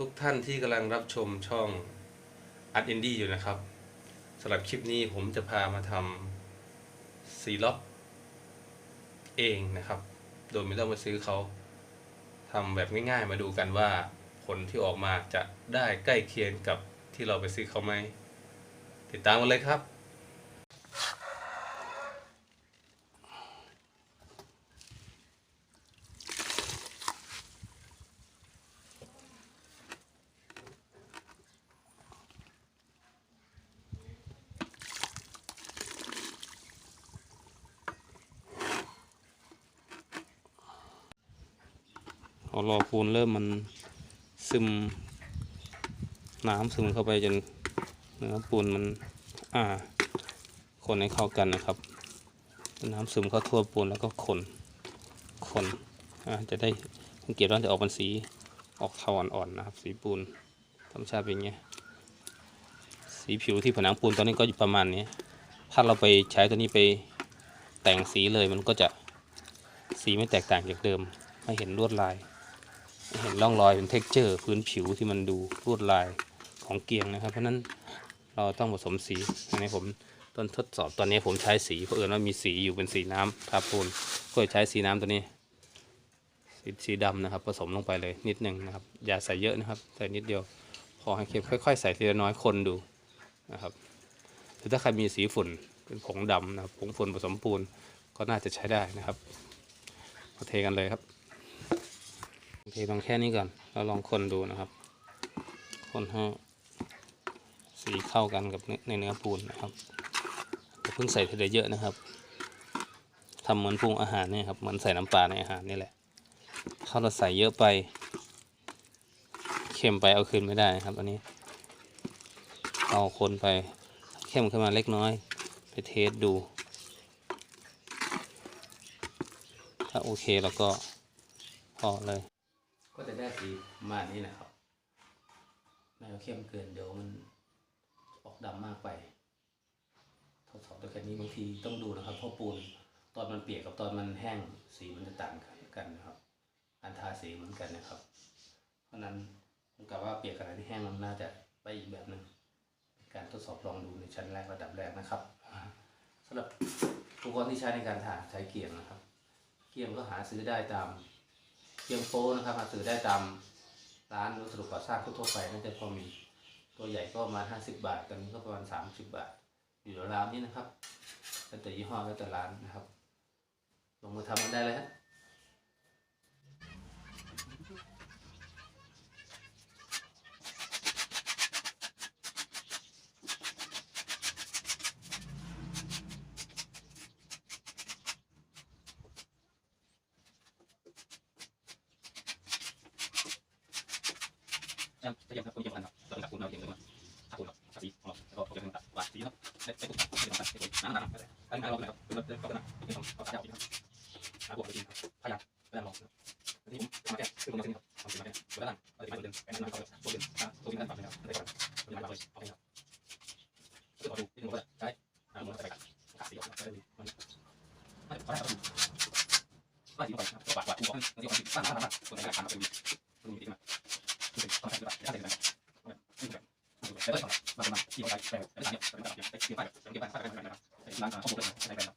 ทุกท่านที่กำลังรับชมช่องอัดอินดี้อยู่นะครับสำหรับคลิปนี้ผมจะพามาทำซีล็อกเองนะครับ โดยไม่ต้องไปซื้อเขาทำแบบง่ายๆ มาดูกันว่าผลที่ออกมาจะได้ใกล้เคียงกับที่เราไปซื้อเขาไหมติดตามกันเลยครับ อรอปูนเริ่มมันซึมน้ำซึมเข้าไปจนเนื้อปูนมันอ่า คนให้เข้ากันนะครับ น้ำซึมเข้าทั่วปูนแล้วก็คน คนอ่าจะได้สังเกตว่าจะออกเป็นสีออกเทาอ่อนๆนะครับ สีปูนธรรมชาติเป็นอย่างเงี้ยสีผิวที่ผนังปูนตอนนี้ก็อยู่ประมาณนี้ ถ้าเราไปใช้ตัวนี้ไปแต่งสีเลยมันก็จะสีไม่แตกต่างจากเดิมไม่เห็นลวดลาย เห็นร่องรอยเป็นเท็กเจอร์พื้นผิวที่มันดูลวดลายของเกียงนะครับ เพราะนั้นเราต้องผสมสีอันนี้ผมต้นทดสอบตอนนี้ผมใช้สีเพราะเอิญว่ามีสีอยู่เป็นสีน้ำทาปูนก็เลยใช้สีน้ำตัวนี้สีสีดำนะครับ ผสมลงไปเลยนิดหนึ่งนะครับ อย่าใส่เยอะนะครับ ใส่นิดเดียว พอให้เข้มค่อย ๆ ใส่ทีละน้อยคนดูนะครับหรือถ้าใครมีสีฝุ่นเป็นผงดำนะครับผงฝุ่นผสมปูนก็น่าจะใช้ได้นะครับเทกันเลยครับ โอเคลองแค่นี้ก่อน เราลองคนดูนะครับ คนให้สีเข้ากันกับเนื้อในเนื้อปูนนะครับเพิ่งใส่ทีเดียวเยอะนะครับทำเหมือนปรุงอาหารเนี่ยครับ เหมือนใส่น้ำปลาในอาหารนี่แหละ ถ้าเราใส่เยอะไปเค็มไปเอาคืนไม่ได้นะครับ อันนี้ เอาคนไปเข้มขึ้นมาเล็กน้อย ไปเทสดู ถ้าโอเคแล้วก็พอเลย จะได้สีมานี้นะครับไม่เอาเข้มเกินเดี๋ยวมันออกดำมากไปทดสอบตัวแค่นี้บางทีต้องดูนะครับเพราะปูนตอนมันเปียกกับตอนมันแห้งสีมันจะต่างกันนะครับการทาสีเหมือนกันนะครับ เพราะนั้นผมกะว่าเปียกขณะที่แห้งมันน่าจะไปอีกแบบหนึ่งการทดสอบลองดูในชั้นแรกระดับแรกนะครับอ่าสำหรับอุปกรณ์ที่ใช้ในการทาใช้เกียงนะครับ เกียงก็หาซื้อได้ตาม เพียงโป้นะครับหาซื้อได้ตามร้านวัสดุก่อสร้างทั่วไปน่าจะพอมีตัวใหญ่ก็มาห้าสิบบาทตัวนี้ก็ประมาณสามสิบบาท อยู่ราวๆนี้นะครับแล้วแต่ยี่ห้อแล้วแต่ร้านนะครับ ลงมือทำกันได้เลยฮะ จะจะยังครับคนเกี่ยวกันครับเราจับคุณเราเกี่ยวกันถ้าคุณครับสีของเราแล้วก็เกี่ยวกันตัดว่าสีครับได้ได้คุณครับได้คุณครับน้ำหนักอันนี้เราเลยครับคือเราจะก็จะหนักที่ผมเขาจะเอาครับหาบวกไปกินครับพยายามพยายามลองที่ผมมาแก้คือผมมาเส้นครับทำสีมาแก้ตัวด้านเราจะไปเดินไปนั่นเขาตัวเดินตัวที่นั่นตัดเลยครับได้ครับพยายามเลยเอาไปครับคือเราดูที่ผมก็ใช้อ่ามันจะไปกัดกัดสีออกก็ได้มันไม่ขอให้เราดูไล่สีไปครับกวาดกวาดถูกต้องที่ผมตั้งตั้งตั้งตัวไหนการทำเป็นตัวนี้ดีมากต้องใช้ด้วยถ้า ใช้ด้วยแล้วก็บางคนที่เขาใช้แบบไม่ใช่แบบไม่ใช่แบบเกี่ยวไปเกี่ยวไปไปไปนะครับร้านข้าวโพดใช่ไปแล้ว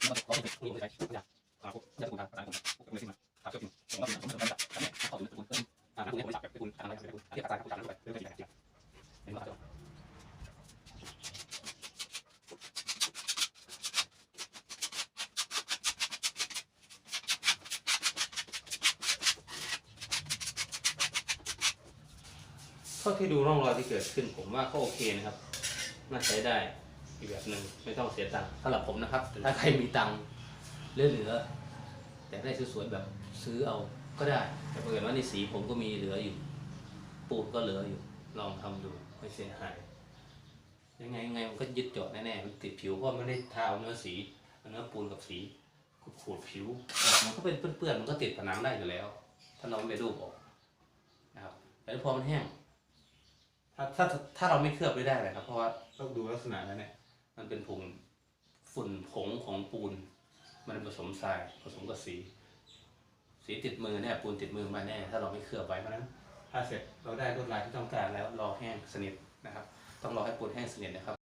นี่ก็เขาเป็นผู้ใช้ทุกอย่างอ่าพวกจะคุณทางร้านคุณพวกคุณเลยที่มาทำเกี่ยวกับผมก็เป็นผมเป็นแบบนี้เขาเป็นคุณอ่าคุณบริษัทแบบคุณทางอะไรแบบคุณที่กระจายผู้จัดด้วยเรื่องอะไรอย่างเงี้ยเห็นไหมครับ เท่าที่ดู ร่องรอยที่เกิดขึ้นผมว่าก็โอเคนะครับ น่าใช้ได้อีกแบบหนึ่งไม่ต้องเสียตังค์สำหรับผมนะครับแต่ถ้าใครมีตังค์เหลือเหลือๆแต่ได้สวยๆแบบซื้อเอาก็ได้ แต่เผื่อว่าในสีผมก็มีเหลืออยู่ ปูนก็เหลืออยู่ ลองทำดูไม่เสียหายยังไงยังไงมันก็ยึดเจาะแน่ๆมันติดผิวเพราะมันไม่ได้ทาเอาเนื้อสีเอาเนื้อปูนกับสีขูดผิวออกมันก็เป็นเปื้อนๆมันก็ติดผนังได้อยู่แล้ว ถ้าเราไม่ไปรูปออกนะครับแต่พอมันแห้ง ถ้าถ้าถ้าเราไม่เคลือบไม่ได้เลยครับ เพราะว่าต้องดูลักษณะแล้วเนี่ย มันเป็นผงฝุ่นผงของปูน มันผสมทรายผสมกับสี สีติดมือแน่ปูนติดมือมาแน่ ถ้าเราไม่เคลือบไว้เพราะนั้น ถ้าเสร็จเราได้ลวดลายที่ต้องการแล้วรอแห้งสนิทนะครับ ต้องรอให้ปูนแห้งสนิทนะครับ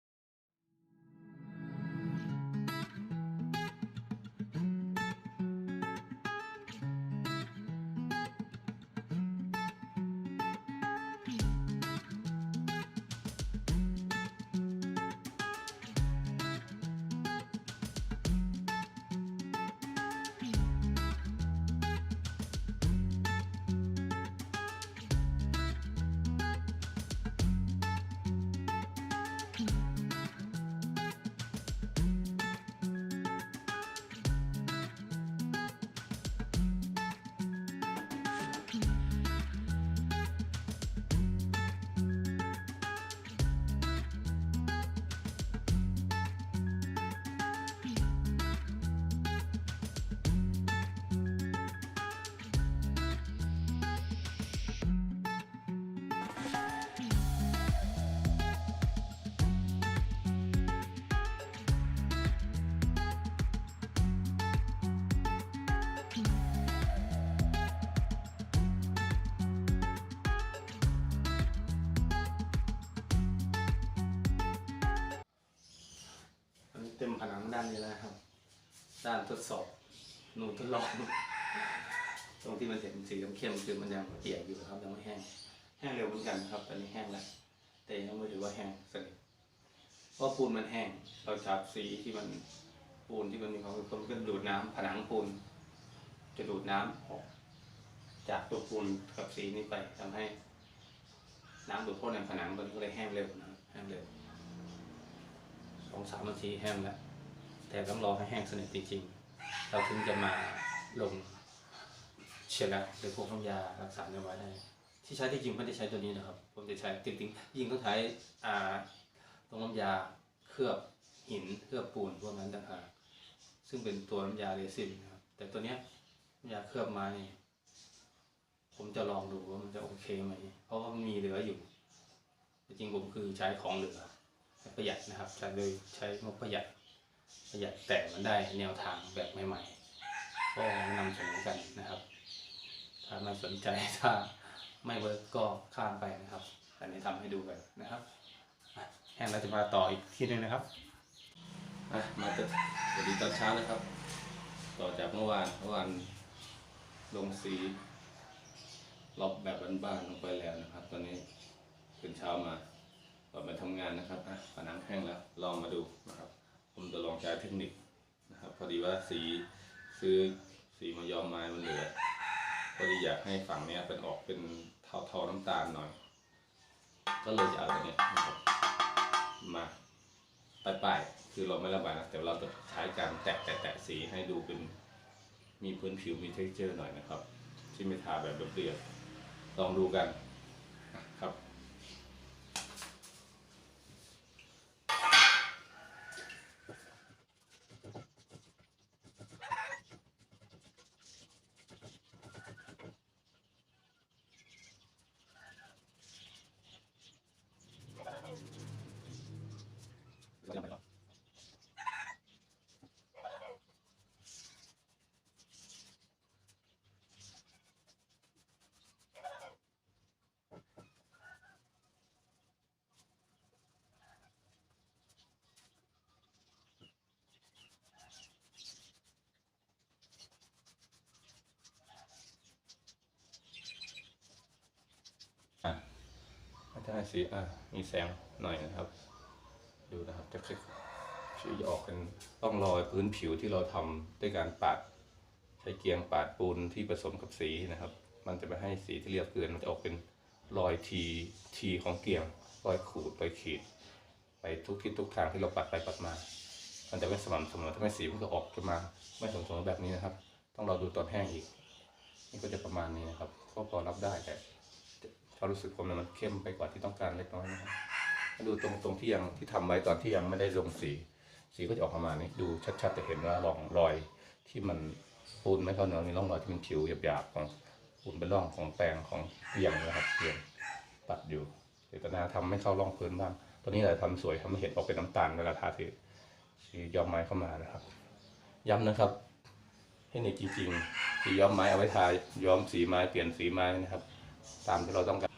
เต็มผนังด้านนี้แล้วนะครับ ด้านทดสอบหนูทดลอง ตรงที่มันเห็นสีเข้มๆคือมันยังเปียกอยู่ครับยังไม่แห้ง แห้งเร็วเหมือนกันครับ ตอนนี้แห้งแล้ว แต่ยังไม่ถือว่าแห้งสนิทเพราะปูนมันแห้ง เราจับสีที่มันปูนที่มันมีความเป็นต้มก็ดูดน้ำผนังปูน จะดูดน้ำออก จากตัวปูนกับสีนี้ไปทำให้ น้ำดูดเข้าในผนังมันก็เลยแห้งเร็วนะแห้งเร็ว องสามนาทีแห้งแล้ว แต่ต้องรอให้แห้งสนิทจริงๆ เราถึงจะมาลงเชื้อราหรือพวกน้ำยารักษาเนื้อไว้ได้ ที่ใช้ที่จริงไม่ได้ใช้ตัวนี้นะครับ ผมจะใช้จริงๆยิ่งต้องใช้อ่าตรงน้ำยาเคลือบหินเคลือบปูนพวกนั้นต่างหากซึ่งเป็นตัวน้ำยาเรซินนะครับ แต่ตัวเนี้ยน้ำยาเคลือบไม้นี่ผมจะลองดูว่ามันจะโอเคไหม เพราะว่ามันมีเหลืออยู่ จริงๆผมคือใช้ของเหลือ ประหยัดนะครับใช้โดยใช้งบประหยัดประหยัดแต่มันได้แนวทางแบบใหม่ๆก็นำเสนอกันนะครับ ถ้าไม่สนใจถ้าไม่เวิร์กก็ข้ามไปนะครับอันนี้ทำให้ดูกันนะครับแห้งแล้วจะมาต่ออีกทีหนึงนะครับอะมาตสวัสดีตอนเช้านะครับ ต่อจากเมื่อวานเมื่อวานลงสีล็อบแบบบ้านๆลงไปแล้วนะครับ ตอนนี้ตื่นเช้ามา ก่อนมาทำงานนะครับอะผนังแห้งแล้วลองมาดูนะครับ ผมจะลองใช้เทคนิคนะครับ พอดีว่าสีซื้อสีมายอมไม้มันเหลือพอดีอยากให้ฝั่งเนี้ยเป็นออกเป็นเทาเทาๆน้ำตาลหน่อย ก็เลยจะเอาตัวนี้นะครับมาป้ายๆคือเราไม่ระบายนะแต่เราจะใช้การแตะแตะแตะสีให้ดูเป็นมีพื้นผิวมี t e x t อร์หน่อยนะครับ ที่ไม่ทาแบบเรียบๆลองดูกันครับ อะ ก็จะให้สีอะมีแสงหน่อยนะครับ ดูนะครับจะคลิกชีออกเป็นต้องรอยพื้นผิวที่เราทำด้วยการปาดใช้เกียงปาดปูนที่ผสมกับสีนะครับ มันจะไม่ให้สีที่เรียบเกินมันจะออกเป็นรอยทีทีของเกียงรอยขูดรอยขีด ไปทุกทิศทุกทางที่เราปัดไปปัดมา มันจะไม่สม่ำเสมอทำให้สีมันก็ออกจะมา ไม่สมดุลแบบนี้นะครับ ต้องรอดูตอนแห้งอีก นี่ก็จะประมาณนี้นะครับก็พอรับได้แต่ ความรู้สึกผมเนี่ยมันเข้มไปกว่าที่ต้องการเล็กน้อยนะครับดูตรงตรงที่ยังที่ทำไว้ตอนที่ยังไม่ได้ลงสี สีก็จะออกประมาณนี้ดูชัดๆจะเห็นว่าร่องรอยที่มันปูนไม่เข้าเนื้อมีร่องรอยที่เป็นผิวหยาบๆของปูนเป็นร่องของแปรงของเปียงนะครับเปียงปัดอยู่เจตนาทำให้เข้าร่องพื้นบ้างตอนนี้เราทำสวยทำให้เห็นออกเป็นน้ำตาลเวลาทาสีสีย้อมไม้เข้ามานะครับ ย้ำนะครับให้เนียจริงๆสีย้อมไม้เอาไว้ทาย้อมสีไม้เปลี่ยนสีไม้นะครับ ตามที่เราต้องการ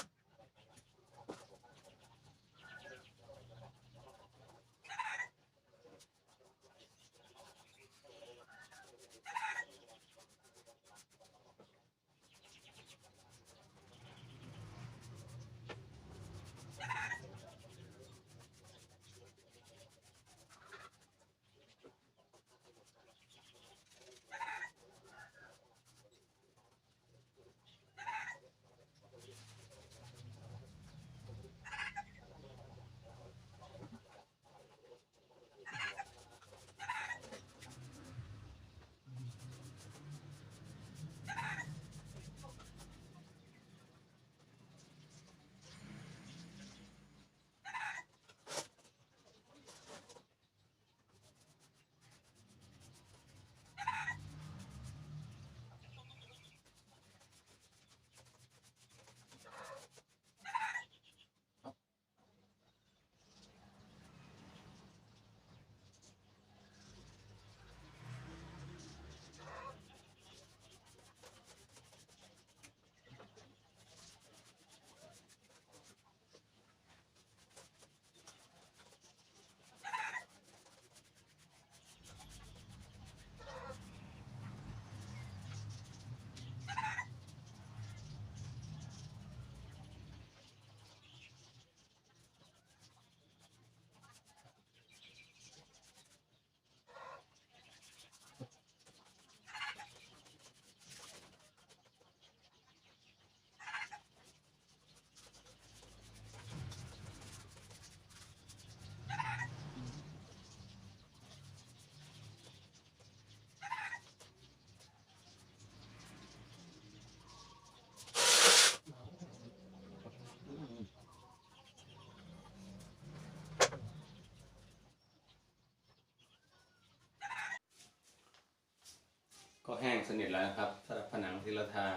ก็แห้งสนิทแล้วนะครับสำหรับผนังที่เราทา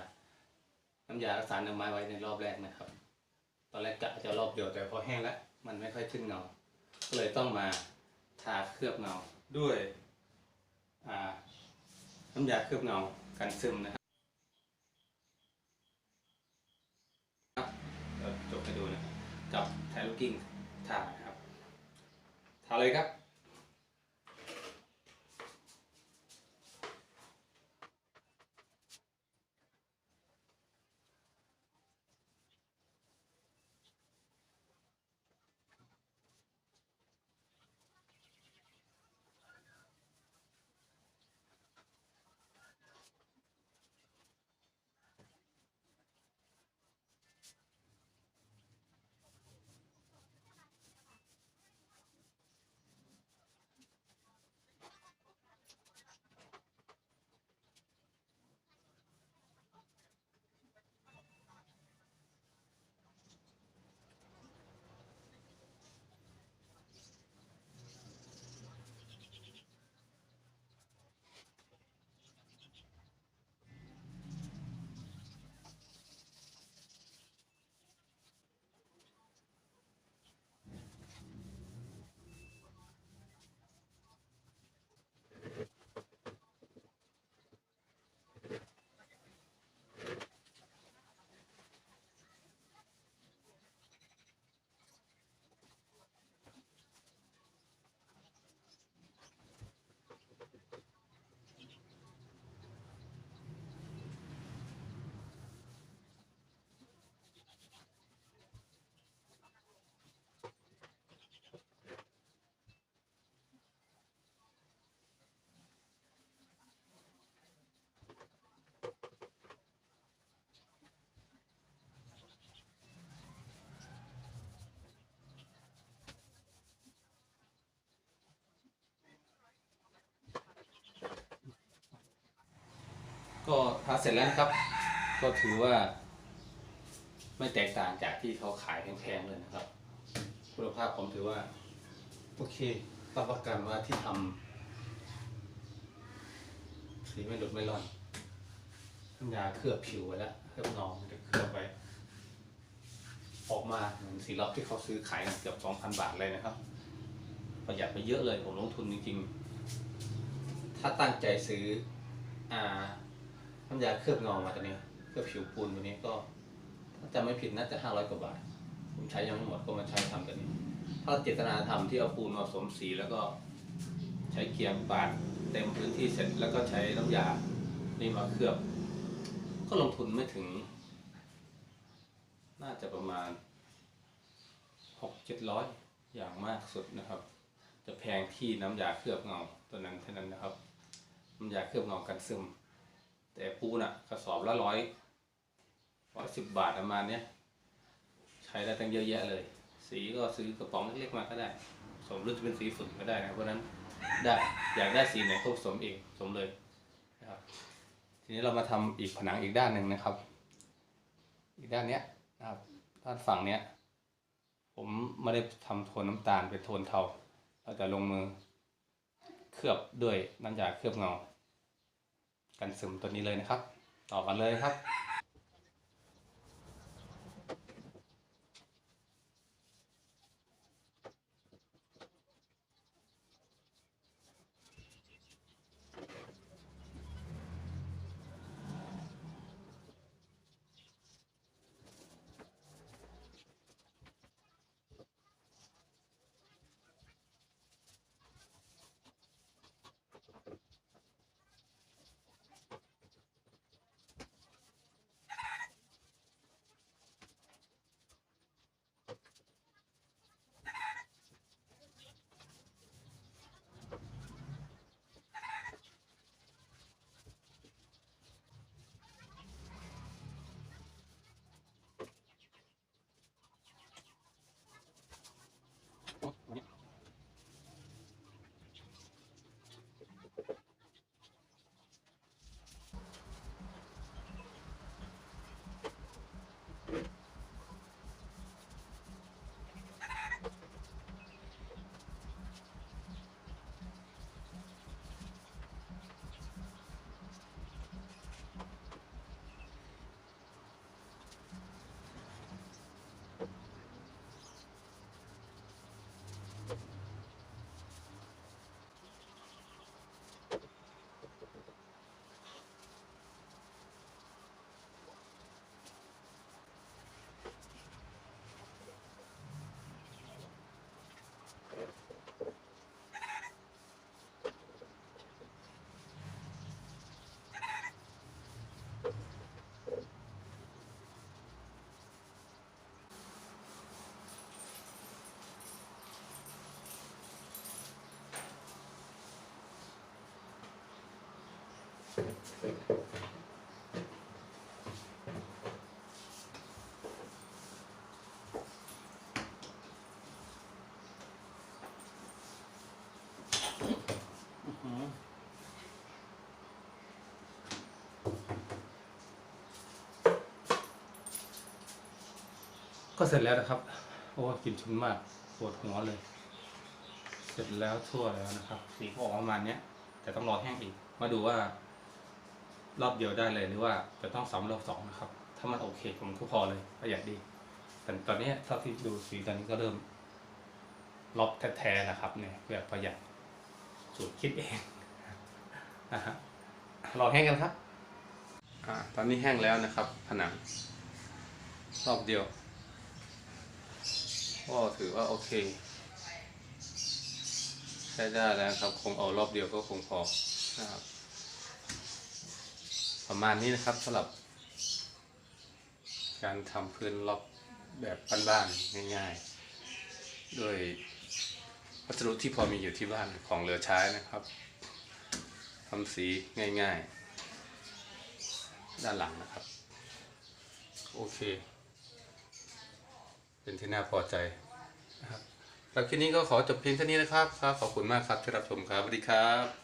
น้ำยาสารน้ำไม้ไว้ในรอบแรกนะครับ ตอนแรกกะจะรอบเดียวแต่พอแห้งแล้วมันไม่ค่อยขึ้นเงา ก็เลยต้องมาทาเคลือบเงาด้วยอ่าน้ำยาเคลือบเงากันซึมนะครับเดี๋ยวจบให้ดูนะครับกับไทลูกิ้งทานะครับทาเลยครับ ทาเสร็จแล้วนะครับ ก็ถือว่า ไม่แตกต่างจากที่เขาขายแพงๆเลยนะครับ คุณภาพผมถือว่า โอเครับประกันว่าที่ทำสีไม่หลุดไม่ร่อนน้ำยาเคลือบผิวไว้แล้วเคลือบนองจะเคลือบไว้ออกมาเหมือนสีล็อกที่เขาซื้อขายเกือบสองพันบาทเลยนะครับ ประหยัดไปเยอะเลยผมลงทุนจริงๆ ถ้าตั้งใจซื้ออ่า น้ำยาเคลือบเงามาตัวนี้เคลือบผิวปูนตัวนี้ก็ถ้าจำไม่ผิดน่าจะห้าร้อยกว่าบาท ผมใช้ยังไม่หมดก็มาใช้ทำตัวนี้ ถ้าเจตนาทำที่เอาปูนมาผสมสีแล้วก็ใช้เกียร์ปาดเต็มพื้นที่เสร็จแล้วก็ใช้น้ำยานี่มาเคลือบ ก็ลงทุนไม่ถึง น่าจะประมาณหกเจ็ดร้อยอย่างมากสุดนะครับ จะแพงที่น้ำยาเคลือบเงาตัวนั้นเท่านั้นนะครับ น้ำยาเคลือบเงากันซึม แต่ปูน่ะกระสอบละร้อยร้อยสิบบาทประมาณเนี้ยใช้ได้ตั้งเยอะแยะเลย สีก็ซื้อกระป๋องเล็กๆมาก็ได้ สมหรือจะเป็นสีฝุ่นก็ได้นะเพราะฉะนั้นได้อยากได้สีไหนก็ผสมเองสมเลยนะครับทีนี้เรามาทำอีกผนังอีกด้านหนึ่งนะครับ อีกด้านเนี้ยนะครับด้านฝั่งเนี้ยผมไม่ได้ทำโทนน้ำตาลเป็นโทนเทาเราจะลงมือเคลือบด้วยน้ำยาเคลือบเงา กันซึมตัวนี้เลยนะครับ ต่อกันเลยครับ ก็เสร็จแล้วนะครับ โอ้กลิ่นชุนมากปวดหัวเลย เสร็จแล้วทั่วแล้วนะครับ สีก็ออกประมาณเนี้ย แต่ต้องรอแห้งอีก มาดูว่า รอบเดียวได้เลยหรือว่าจะต้องซ้ำรอบสองนะครับ ถ้ามันโอเคผมก็พอเลยประหยัดดีแต่ตอนนี้เท่าที่ดูสีตอนนี้ก็เริ่มรอบแท้ๆนะครับเนี่ยแบบประหยัดสูตรคิดเองนะฮะรอแห้งกันครับอ่าตอนนี้แห้งแล้วนะครับ ผนังรอบเดียวก็ถือว่าโอเคใช้ได้แล้วครับ คงเอารอบเดียวก็คงพอนะครับ ประมาณนี้นะครับสำหรับ การทำพื้นรอบแบบบ้านๆง่ายๆ โดยวัสดุที่พอมีอยู่ที่บ้านของเหลือใช้นะครับทำสีง่ายๆ ด้านหลังนะครับ โอเค เป็นที่น่าพอใจนะครับแล้วคลิปนี้ก็ขอจบเพียงเท่านี้นะครับครับ ขอบคุณมากครับที่รับชมครับสวัสดีครับ